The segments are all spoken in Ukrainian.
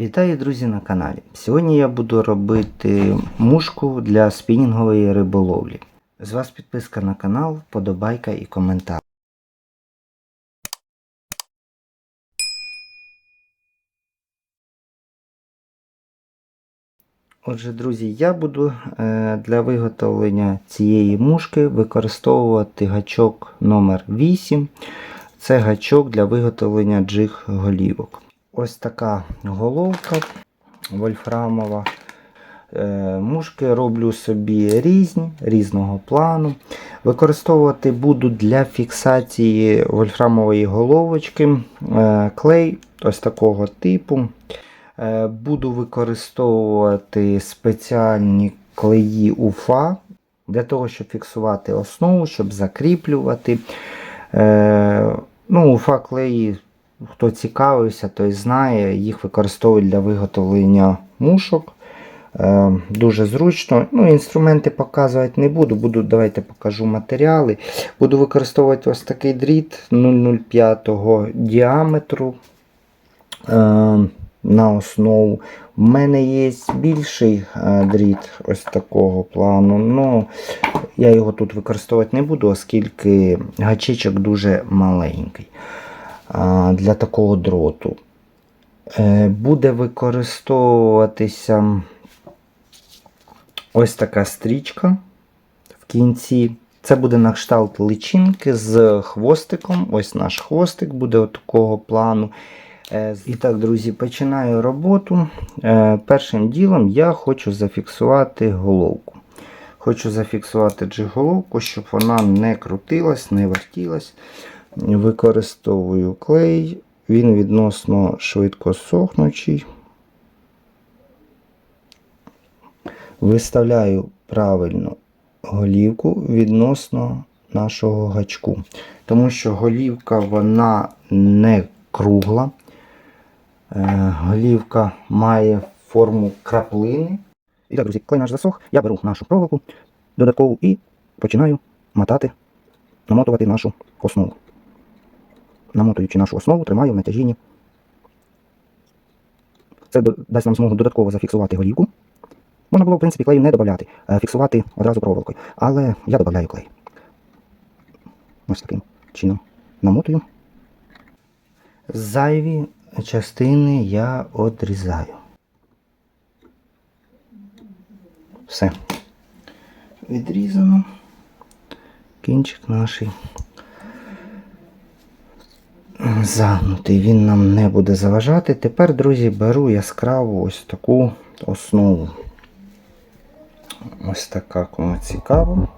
Вітаю, друзі, на каналі. Сьогодні я буду робити мушку для спінінгової риболовлі. З вас підписка на канал, вподобайка і коментар. Отже, друзі, я буду е, для виготовлення цієї мушки використовувати гачок номер 8 Це гачок для виготовлення джиг голівок. Ось така головка вольфрамова. Е, Мушки роблю собі різні, різного плану. Використовувати буду для фіксації вольфрамової головочки е, клей ось такого типу. Е, Буду використовувати спеціальні клеї УФА для того, щоб фіксувати основу, щоб закріплювати. Ну, УФА клеї, хто цікавився, той знає, їх використовують для виготовлення мушок. Е, Дуже зручно. Ну, Інструменти показувати не буду. буду Давайте покажу матеріали. Буду використовувати ось такий дріт 0,05 діаметру е, на основу. У мене є більший е, дріт ось такого плану. Ну, я його тут використовувати не буду, оскільки гачичок дуже маленький для такого дроту. Е, Буде використовуватися ось така стрічка в кінці. Це буде на кшталт личинки з хвостиком. Ось наш хвостик буде такого плану. Е, І так, друзі, починаю роботу. Е, Першим ділом я хочу зафіксувати головку. Хочу зафіксувати джиголовку, щоб вона не крутилась, не вертілась. Використовую клей, він відносно швидко сохнучий. Виставляю правильно голівку відносно нашого гачку. Тому що голівка вона не кругла. Е, Голівка має форму краплини. І так, друзі, клей наш засох, я беру нашу проволоку додаткову і починаю мотати, намотувати нашу основу. Намотуючи нашу основу, тримаю в натяжінні. Це дасть нам змогу додатково зафіксувати голівку. Можна було, в принципі, клею не додати, фіксувати одразу проволокою. Але я додаю клей. Ось таким чином намотую. Зайві частини я одрізаю. Все. Відрізано. Кінчик наш загнутий. Він нам не буде заважати. Тепер, друзі, беру яскраву ось таку основу. Ось така кому цікаво.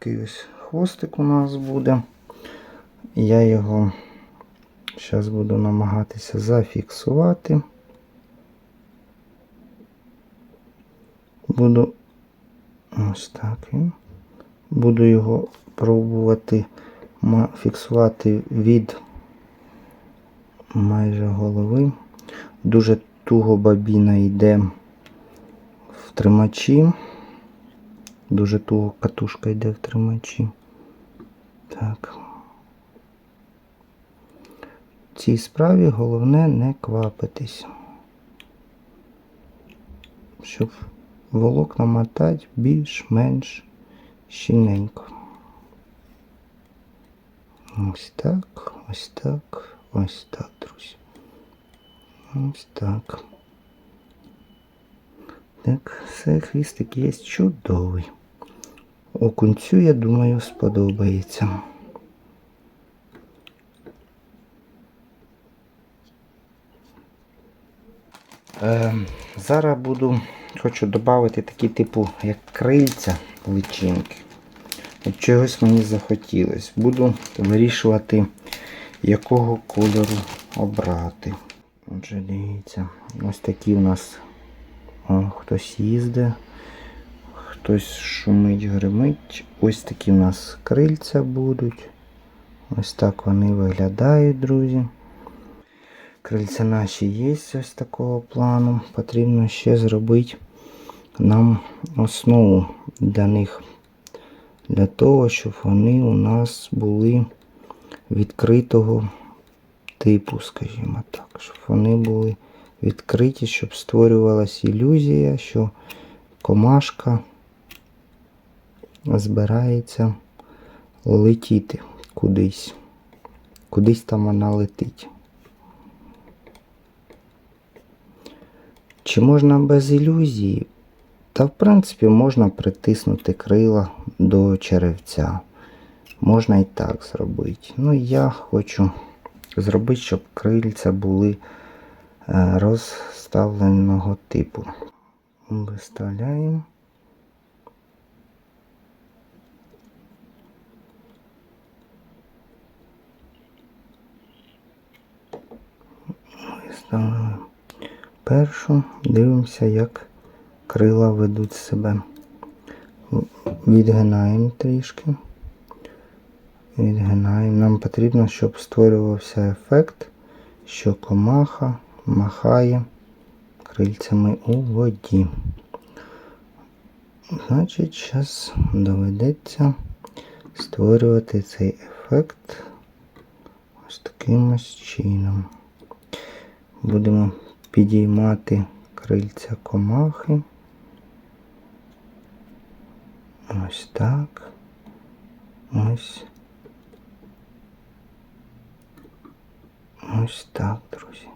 Такий ось хвостик у нас буде. Я його зараз буду намагатися зафіксувати. Буду ось так. Буду його пробувати фіксувати від майже голови. Дуже туго бабіна йде в тримачі. Дуже туго катушка йде в тримачі. Так. В цій справі головне не квапитись. Щоб волокна мотати більш-менш щільненько. Ось так, ось так, ось так, друзі. Ось так. Так, все, хвістик є чудовий. Окунцю, я думаю, сподобається. Е, зараз буду, хочу додати такі типу, як крильця личинки. От чогось мені захотілося. Буду вирішувати, якого кольору обрати. Отже, дивіться, ось такі у нас О, хтось їздить, хтось шумить, гримить. Ось такі в нас крильця будуть. Ось так вони виглядають, друзі. Крильця наші є ось такого плану. Потрібно ще зробити нам основу для них. Для того, щоб вони у нас були відкритого типу, скажімо так. Щоб вони були відкриті, щоб створювалася ілюзія, що комашка збирається летіти кудись. Кудись там вона летить. Чи можна без ілюзії? Та в принципі можна притиснути крила до черевця. Можна і так зробити. Ну я хочу зробити, щоб крильця були е, розставленого типу. Виставляємо. Першу. Дивимося, як крила ведуть себе. Відгинаємо трішки. Відгинаємо. Нам потрібно, щоб створювався ефект, що комаха махає крильцями у воді. Значить, зараз доведеться створювати цей ефект ось таким ось чином. Будемо підіймати крильця комахи. Ось так. Ось. Ось так, друзі.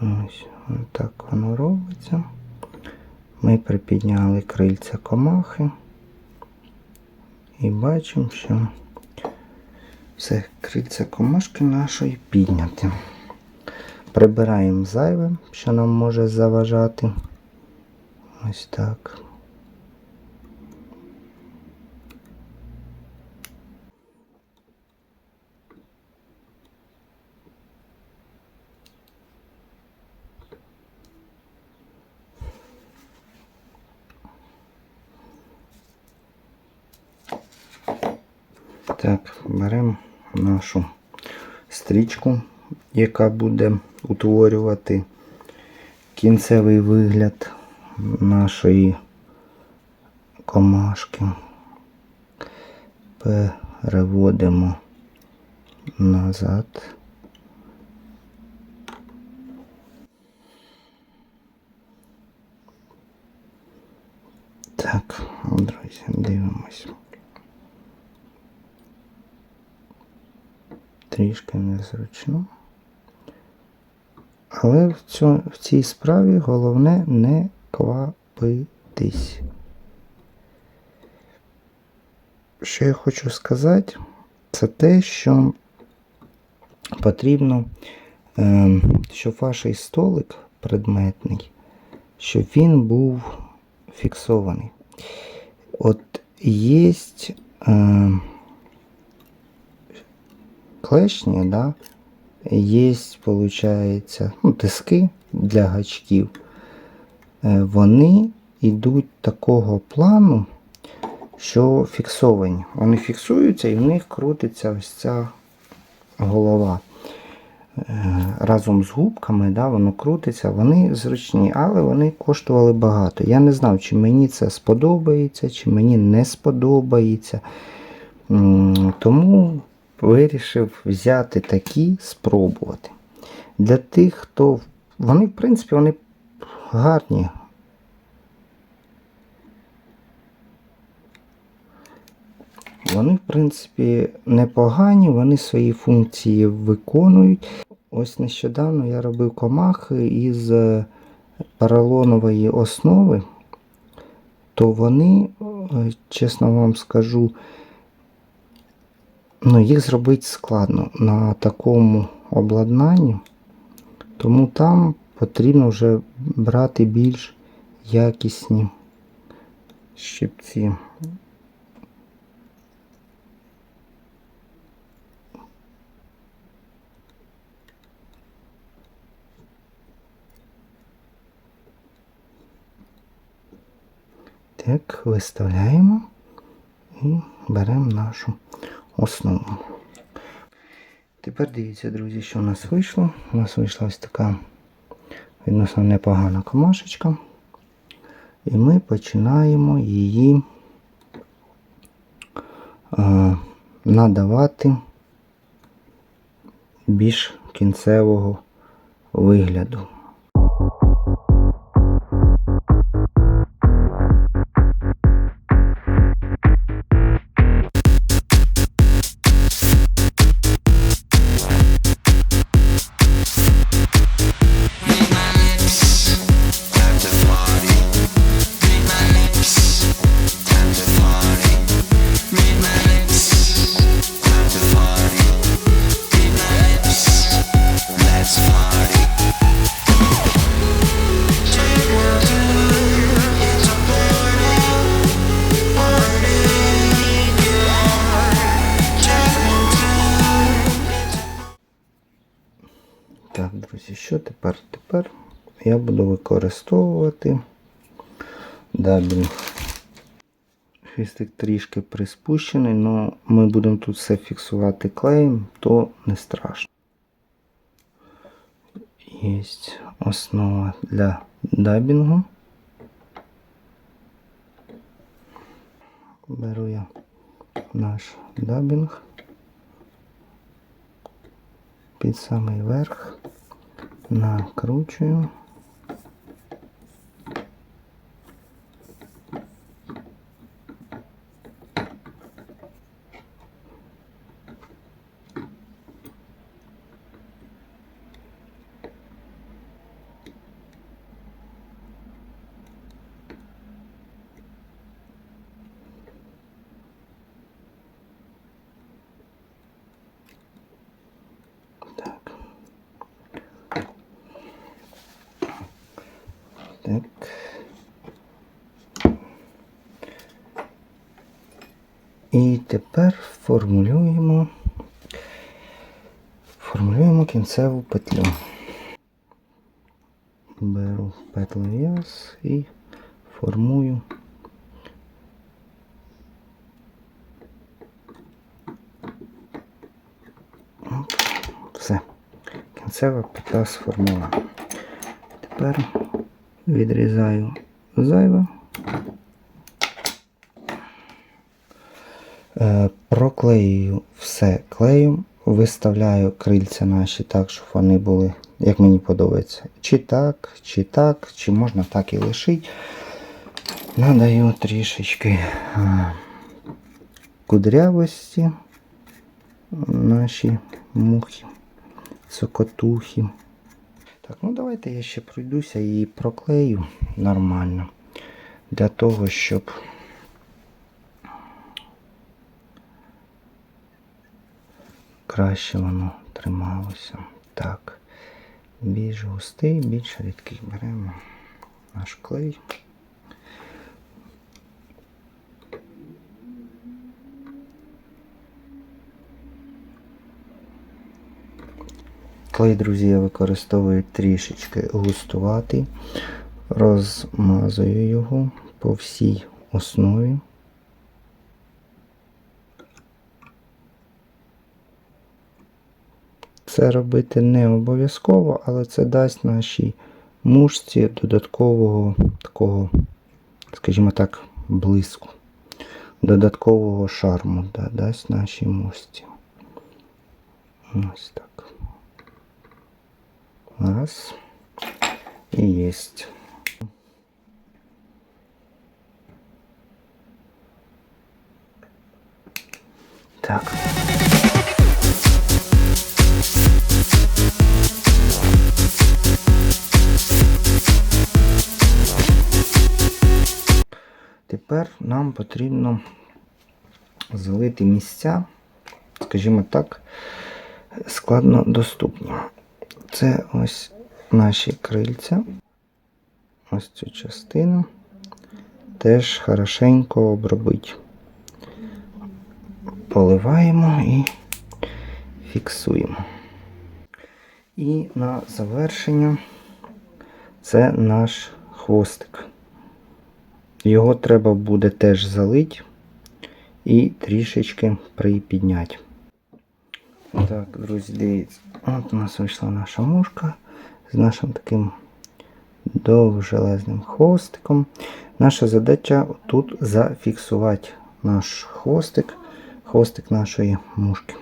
Ось, ось так воно робиться. Ми припідняли крильця комахи і бачимо, що все крильця комашки нашої підняті. Прибираємо зайве, що нам може заважати. Ось так. Так, беремо нашу стрічку, яка буде утворювати кінцевий вигляд нашої комашки. Переводимо назад. Так, друзі, дивимось. Трішки незручно. Але в, цьо, в цій справі головне не квапитись. Що я хочу сказати, це те, що потрібно, е, щоб ваш столик предметний, щоб він був фіксований. От є е, клешні, да, є, виходить, ну, тиски для гачків. Е, Вони йдуть такого плану, що фіксовані. Вони фіксуються і в них крутиться ось ця голова. Е, Разом з губками, да, воно крутиться, вони зручні, але вони коштували багато. Я не знав, чи мені це сподобається, чи мені не сподобається. Тому вирішив взяти такі, спробувати. Для тих, хто. Вони, в принципі, вони гарні. Вони, в принципі, непогані, вони свої функції виконують. Ось нещодавно я робив комахи із е, поролонової основи, то вони, е, чесно вам скажу, ну, їх зробити складно на такому обладнанні, тому там потрібно вже брати більш якісні щипці. Так, виставляємо і беремо нашу основу. Тепер дивіться, друзі, що у нас вийшло. У нас вийшла ось така відносно непогана комашечка. І ми починаємо її е, надавати більш кінцевого вигляду. Так, друзі, що тепер? Тепер я буду використовувати дабінг. Хвістик трішки приспущений, але ми будемо тут все фіксувати клеєм, то не страшно. Є основа для дабінгу. Беру я наш дабінг під самий верх, накручую. Так. І тепер формулюємо формулюємо кінцеву петлю. Беру петлев'яз і формую все. Кінцева петля сформована. Тепер відрізаю зайве. Е, Проклеюю все клеєм, виставляю крильця наші так, щоб вони були, як мені подобається. Чи так, чи так, чи можна так і лишити. Надаю трішечки е, кудрявості наші мухи, цокотухи. Так, ну давайте я ще пройдуся і проклею нормально. Для того, щоб краще воно трималося. Так, більш густий, більш рідкий беремо наш клей. Клей, друзі, я використовую трішечки густуватий, розмазую його по всій основі. Це робити не обов'язково, але це дасть нашій мушці додаткового такого, скажімо так, блиску, додаткового шарму да, дасть нашій мушці. Ось так. Раз. И есть. Так. Тепер нам потрібно залити місця, скажімо так, складно доступні. Це ось наші крильця. Ось цю частину теж хорошенько обробить. Поливаємо і фіксуємо. І на завершення це наш хвостик. Його треба буде теж залити і трішечки припідняти. Так, друзі, дивіться. От у нас вийшла наша мушка з нашим таким довжелезним хвостиком. Наша задача тут зафіксувати наш хвостик, хвостик нашої мушки.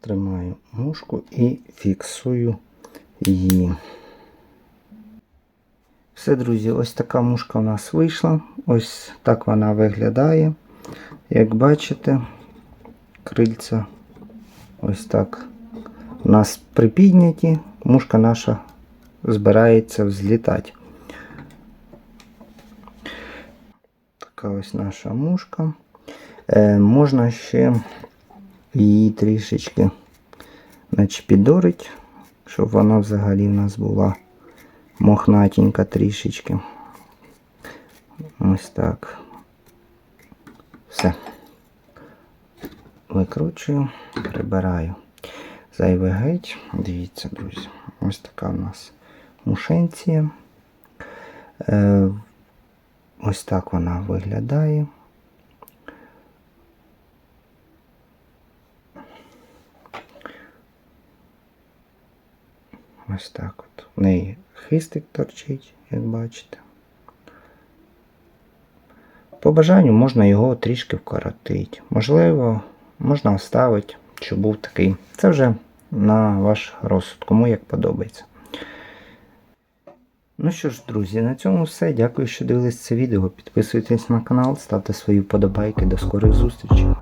Тримаю мушку і фіксую її. Все, друзі, ось така мушка у нас вийшла. Ось так вона виглядає. Як бачите, крильця ось так у нас припідняті, мушка наша збирається взлітати. Така ось наша мушка. Е, можна ще її трішечки начпідорить, щоб вона взагалі в нас була мохнатенька трішечки. Ось так. Все. Викручую, прибираю зайве геть. Дивіться, друзі. Ось така у нас мушенція. Е, ось так вона виглядає. Ось так от. В неї хистик торчить, як бачите. По бажанню можна його трішки вкоротити. Можливо, можна оставити, щоб був такий. Це вже на ваш розсуд, кому як подобається. Ну що ж, друзі, на цьому все. Дякую, що дивились це відео. Підписуйтесь на канал, ставте свої вподобайки. До скорих зустрічей.